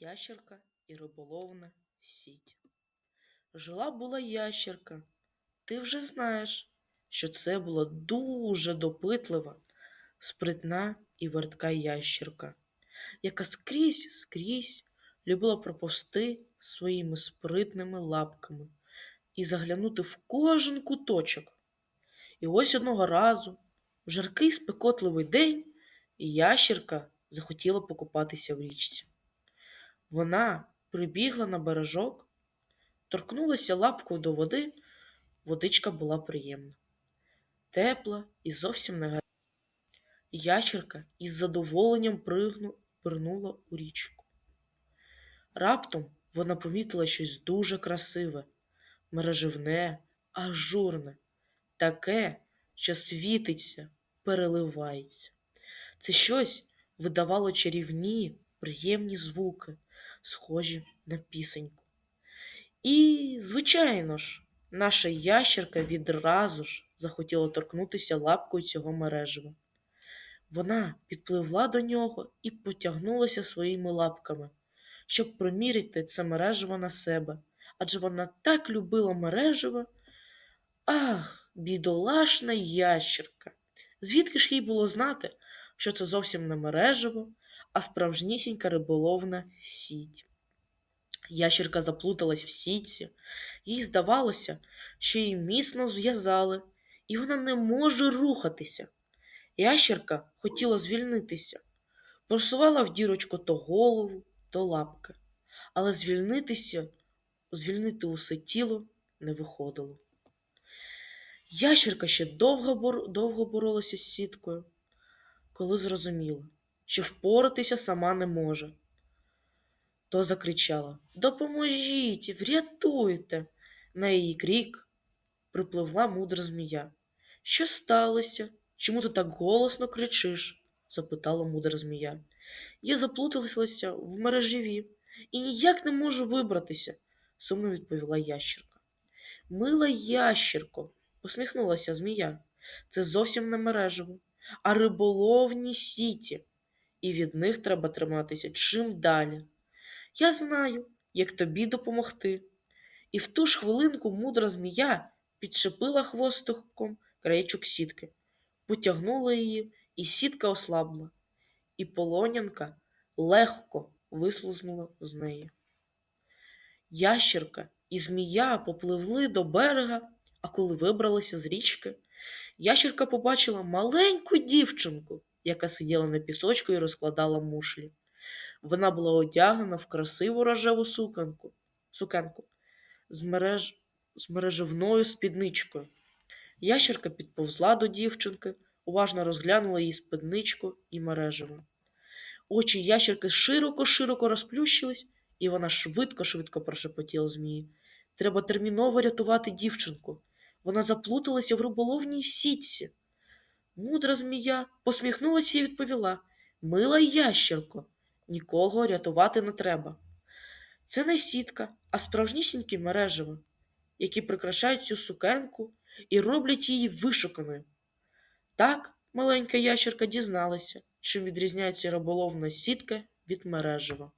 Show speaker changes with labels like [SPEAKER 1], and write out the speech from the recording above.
[SPEAKER 1] Ящерка і риболовна сіть. Жила була ящерка. Ти вже знаєш, що це була дуже допитлива, спритна і вертка ящерка, яка скрізь скрізь любила проповсти своїми спритними лапками і заглянути в кожен куточок. І ось одного разу, в жаркий спекотливий день, ящерка захотіла покупатися в річці. Вона прибігла на бережок, торкнулася лапкою до води, водичка була приємна, тепла і зовсім не гаряча. Ящерка із задоволенням пирнула у річку. Раптом вона помітила щось дуже красиве, мереживне, ажурне, таке, що світиться, переливається. Це щось видавало чарівні, приємні звуки, схожі на пісеньку. І, звичайно ж, наша ящерка відразу ж захотіла торкнутися лапкою цього мережева. Вона підпливла до нього і потягнулася своїми лапками, щоб приміряти це мережево на себе, адже вона так любила мережево. Ах, бідолашна ящерка! Звідки ж їй було знати, що це зовсім не мережево, а справжнісінька риболовна сіть? Ящерка заплуталась в сітці, їй здавалося, що її міцно зв'язали, і вона не може рухатися. Ящерка хотіла звільнитися, просувала в дірочку то голову, то лапки, але звільнитися, звільнити усе тіло не виходило. Ящерка ще довго, бор... довго боролася з сіткою, коли зрозуміла, що впоратися сама не може. То закричала Допоможіть, врятуйте. На її крик припливла мудра змія. Що сталося? Чому ти так голосно кричиш? запитала мудра змія. Я заплуталася в мережеві і ніяк не можу вибратися, сумно відповіла ящерка. Мила ящерко, посміхнулася змія. Це зовсім не мережево, а риболовні сіті, і від них треба триматися чим далі. Я знаю, як тобі допомогти. І в ту ж хвилинку мудра змія підчепила хвостиком краєчок сітки, потягнула її, і сітка ослабла, і полонянка легко вислузнула з неї. Ящерка і змія попливли до берега, а коли вибралися з річки, ящерка побачила маленьку дівчинку, яка сиділа на пісочку і розкладала мушлі. Вона була одягнена в красиву рожеву суканку, сукенку з, мереж, з мережевною спідничкою. Ящерка підповзла до дівчинки, уважно розглянула її спідничку і мережево. Очі ящерки широко-широко розплющились, і вона швидко-швидко прошепотіла змії. Треба терміново рятувати дівчинку. Вона заплуталася в риболовній сітці. Мудра змія посміхнулася і відповіла Мила ящерко, нікого рятувати не треба. Це не сітка, а справжнісінькі мережево, які прикрашають цю сукенку і роблять її вишуканою. Так маленька ящерка дізналася, чим відрізняється риболовна сітка від мережева.